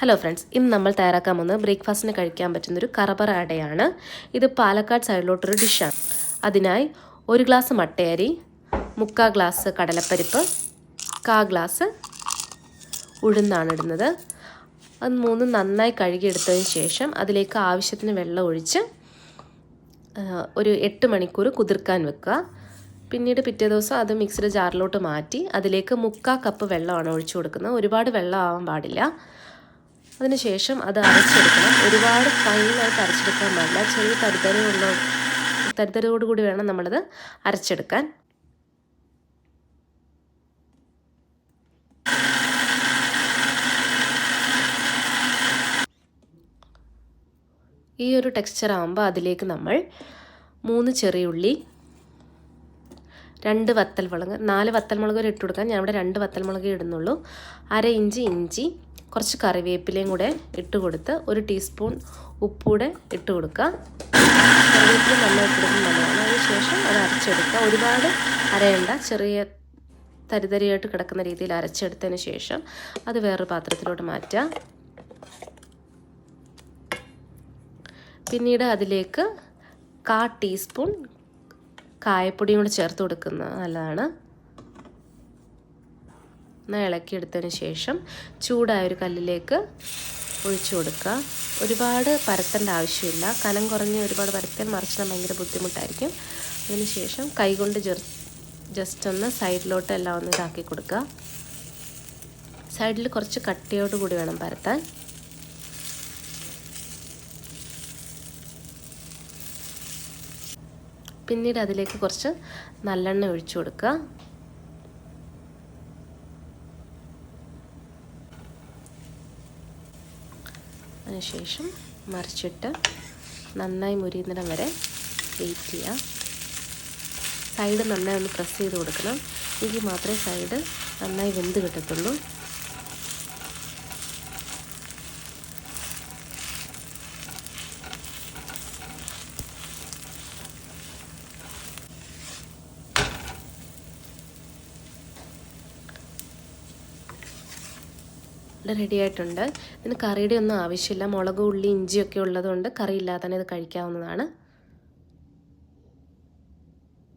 Hello friends ഇന്ന് നമ്മൾ തയ്യാറാക്കാൻ പോകുന്നത് ബ്രേക്ക്ഫാസ്റ്റിന് കഴിക്കാൻ പറ്റുന്നൊരു കറബറ അടയാണ്. ഇത് പാലക്കാട് സൈഡിലോട്ടൊരു ഡിഷാണ് അതിനായി ഒരു ഗ്ലാസ് മട്ടയരി മുക്കാ ഗ്ലാസ് കടലപ്പരിപ്പ് കാ ഗ്ലാസ് ഉഴുന്നാണ് ഇടുന്നത് അത് മൂന്ന് നന്നായി കഴുകിയെടുത്തതിന് ശേഷം അതിലേക്ക് ആവശ്യത്തിന് വെള്ളം ഒഴിച്ച് ഒരു എട്ട് മണിക്കൂർ കുതിർക്കാൻ വെക്കുക. പിന്നീട് പിറ്റേ ദിവസം അത് മിക്സിയുടെ ജാറിലോട്ട് മാറ്റി അതിലേക്ക് മുക്കാ കപ്പ് വെള്ളമാണ് ഒഴിച്ചു കൊടുക്കുന്നത്. ഒരുപാട് വെള്ളം ആവാൻ പാടില്ല. അതിനുശേഷം അത് അരച്ചെടുക്കണം. ഒരുപാട് ഫൈനായിട്ട് അരച്ചെടുക്കാൻ പാടില്ല. ചെറിയ തരിതരയുള്ള തരിതരോടുകൂടി വേണം നമ്മളത് അരച്ചെടുക്കാൻ. ഈ ഒരു ടെക്സ്ചർ ആകുമ്പോൾ അതിലേക്ക് നമ്മൾ മൂന്ന് ചെറിയുള്ളി രണ്ട് വത്തൽ മുളക് നാല് വത്തൽമുളക് വരെ ഇട്ട് കൊടുക്കാൻ ഞാൻ ഇവിടെ രണ്ട് വത്തൽമുളക് ഇടുന്നുള്ളൂ. അര ഇഞ്ച് ഇഞ്ചി കുറച്ച് കറിവേപ്പിലയും കൂടെ ഇട്ട് കൊടുത്ത് ഒരു ടീസ്പൂൺ ഉപ്പൂടെ ഇട്ട് കൊടുക്കുക. കറിവേപ്പില നല്ല ഇട്ടിടുന്നത് നല്ലതാണ് അതിനുശേഷം അത് അരച്ചെടുക്കുക. ഒരുപാട് അരയണ്ട. ചെറിയ തരിതരിയായിട്ട് കിടക്കുന്ന രീതിയിൽ അരച്ചെടുത്തതിന് ശേഷം അത് വേറൊരു പാത്രത്തിലോട്ട് മാറ്റുക. പിന്നീട് അതിലേക്ക് കാ ടീസ്പൂൺ കായപ്പൊടിയും കൂടെ ചേർത്ത് കൊടുക്കുന്നത് നല്ലതാണ്. ഒന്ന് ഇളക്കിയെടുത്തതിന് ശേഷം ചൂടായ ഒരു കല്ലിലേക്ക് ഒഴിച്ചു കൊടുക്കുക. ഒരുപാട് പരത്തേണ്ട ആവശ്യമില്ല. കനം കുറഞ്ഞ് ഒരുപാട് പരത്താൻ മറിച്ചാൽ ഭയങ്കര ബുദ്ധിമുട്ടായിരിക്കും. അതിനുശേഷം കൈകൊണ്ട് ജസ്റ്റ് ഒന്ന് സൈഡിലോട്ട് എല്ലാം ഒന്ന് ഇതാക്കി കൊടുക്കുക. സൈഡിൽ കുറച്ച് കട്ടിയോട് കൂടി വേണം പരത്താൻ. പിന്നീട് അതിലേക്ക് കുറച്ച് നല്ലെണ്ണ ഒഴിച്ചു കൊടുക്കുക. അതിനുശേഷം മറിച്ചിട്ട് നന്നായി മുരിയുന്നിടം വരെ വെയിറ്റ് ചെയ്യുക സൈഡ് നന്നായി ഒന്ന് പ്രസ് ചെയ്ത് കൊടുക്കണം. എങ്കിൽ മാത്രമേ സൈഡ് നന്നായി വെന്ത് കിട്ടത്തുള്ളൂ. റെഡി ആയിട്ടുണ്ട്. ഇതിന് കറിയുടെ ഒന്നും ആവശ്യമില്ല. മുളക് ഉള്ളി ഇഞ്ചിയൊക്കെ ഉള്ളതുകൊണ്ട് കറി ഇല്ലാതെ തന്നെ ഇത് കഴിക്കാവുന്നതാണ്.